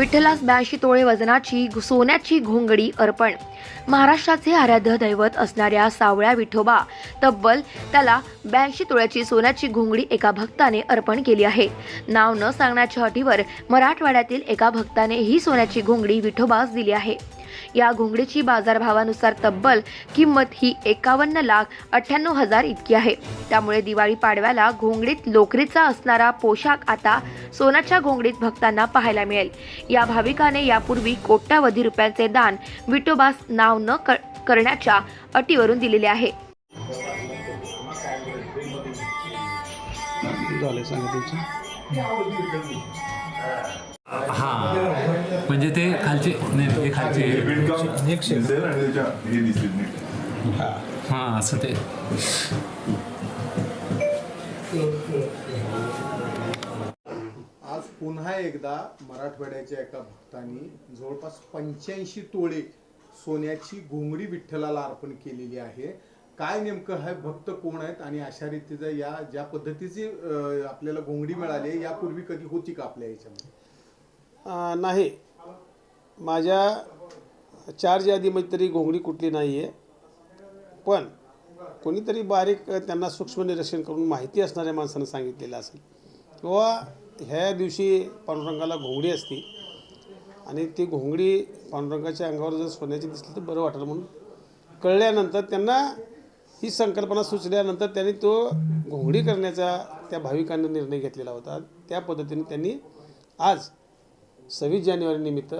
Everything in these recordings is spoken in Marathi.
विठ्ठलास ब्याऐंशी तोळे वजनाची घु- सोन्याची घोंगडी अर्पण. महाराष्ट्राचे आराध्य दैवत असणाऱ्या सावळ्या विठोबा तब्बल त्याला ब्याऐंशी तोळ्याची सोन्याची घोंगडी एका भक्ताने अर्पण केली आहे. नाव न सांगण्याच्या अटीवर मराठवाड्यातील एका भक्ताने ही सोन्याची घोंगडी विठोबास दिली आहे. या घोंगडीची बाजारभावानुसार तब्बल किंमत ही एकावन्न लाख अठ्ठ्याण्णव हजार इतकी आहे. त्यामुळे दिवाळी पाडव्याला घोंगडीत लोकरीचा असणारा पोशाख आता सोन्याच्या घोंगडीत भक्तांना पाहायला मिळेल. या भाविकाने यापूर्वी कोट्यावधी रुपयांचे दान विटोबास नाव न क- करण्याच्या अटीवरून दिलेले आहे. झाले सांगा तुमचं. हा. म्हणजे ते खालचे नाही खालचे. हा असं ते. आज पुन्हा एकदा मराठवाड्याच्या एका भक्तांनी जवळपास पंच्याऐंशी तोळे सोन्याची घोंगडी विठ्ठलाला अर्पण केलेली आहे. काय नेमकं हा भक्त कोण आहेत आणि अशा रीतीचं या ज्या पद्धतीची आपल्याला घोंगडी मिळाली यापूर्वी कधी होती का आपल्या याच्यामध्ये? नाही. माझ्या चार यादीमध्ये तरी घोंगडी कुठली नाही आहे पण कोणीतरी बारीक त्यांना सूक्ष्म निरीक्षण करून माहिती असणाऱ्या माणसानं सांगितलेलं असेल. किंवा ह्या दिवशी पांडुरंगाला घोंगडी असती आणि ती घोंगडी पांडुरंगाच्या अंगावर जर सोन्याची दिसली तर बरं वाटेल म्हणून. कळल्यानंतर त्यांना ही संकल्पना सुचल्यानंतर त्यांनी तो घोंगडी करण्याचा त्या भाविकांनी निर्णय घेतलेला होता. त्या पद्धतीने त्यांनी आज सव्वीस जानेवारी निमित्त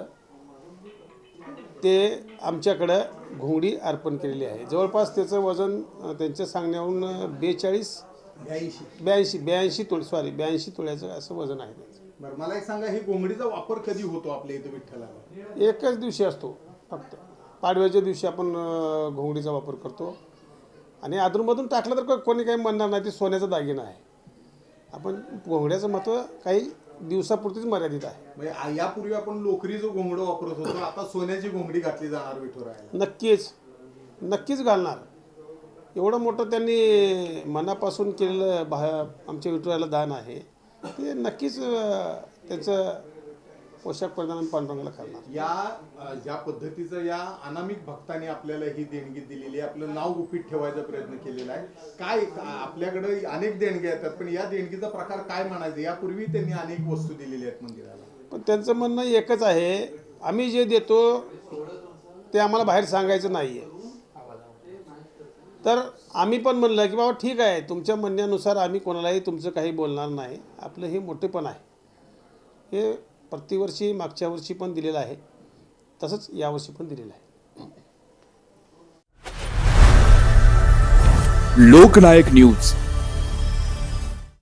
ते आमच्याकडं घोंगडी अर्पण केलेली आहे. जवळपास त्याचं वजन त्यांच्या सांगण्यावरून बेचाळीस ब्याऐंशी. ब्याऐंशी ब्याऐंशी तोळे सॉरी ब्याऐंशी तोळ्याचं असं वजन आहे त्याचं. बरं मला एक सांगा ही घोंगडीचा वापर कधी होतो आपल्या इथं विठ्ठलाला? एकच दिवशी असतो फक्त. पाडव्याच्या दिवशी आपण घोंगडीचा वापर करतो. आणि अधूनमधून टाकलं तर कोणी काही म्हणणार नाही ते सोन्याचा दागिना आहे. आपण घोंगड्याचं महत्त्व काही दिवसापुरतीच मर्यादित आहे. म्हणजे आ- यापूर्वी आपण लोकरी जो घोंगडं वापरत होतो आता सोन्याची घोंगडी घातली जाणार विठुरायाला. नक्कीच. नक्कीच घालणार. एवढं मोठं त्यांनी मनापासून केलेलं भा आमच्या विठुराला दान आहे. ते नक्कीच अं, त्याचं पोशाख परिधान पांडुरंगाला करणार. या ज्या पद्धतीचं या अनामिक भक्तांनी आपल्याला ही देणगी दिलेली आहे. आपलं नाव गुपित ठेवायचा प्रयत्न केलेला आहे. काय आपल्याकडे अनेक देणग्या येतात पण या देणगीचा प्रकार काय म्हणायचा? यापूर्वी त्यांनी अनेक वस्तू दिलेल्या आहेत मंदिराला. पण त्यांचं म्हणणं एकच आहे आम्ही जे देतो ते आम्हाला बाहेर सांगायचं नाही आहे तर आम्ही पण म्हणलं की बाबा ठीक आहे तुमच्या म्हणण्यानुसार आम्ही कोणालाही तुमचं काही बोलणार नाही. आपलं हे मोठेपण आहे. हे प्रतिवर्षी मागच्या वर्षी पण दिलेलं आहे. तसंच यावर्षी पण दिलेलं आहे. लोकनायक न्यूज.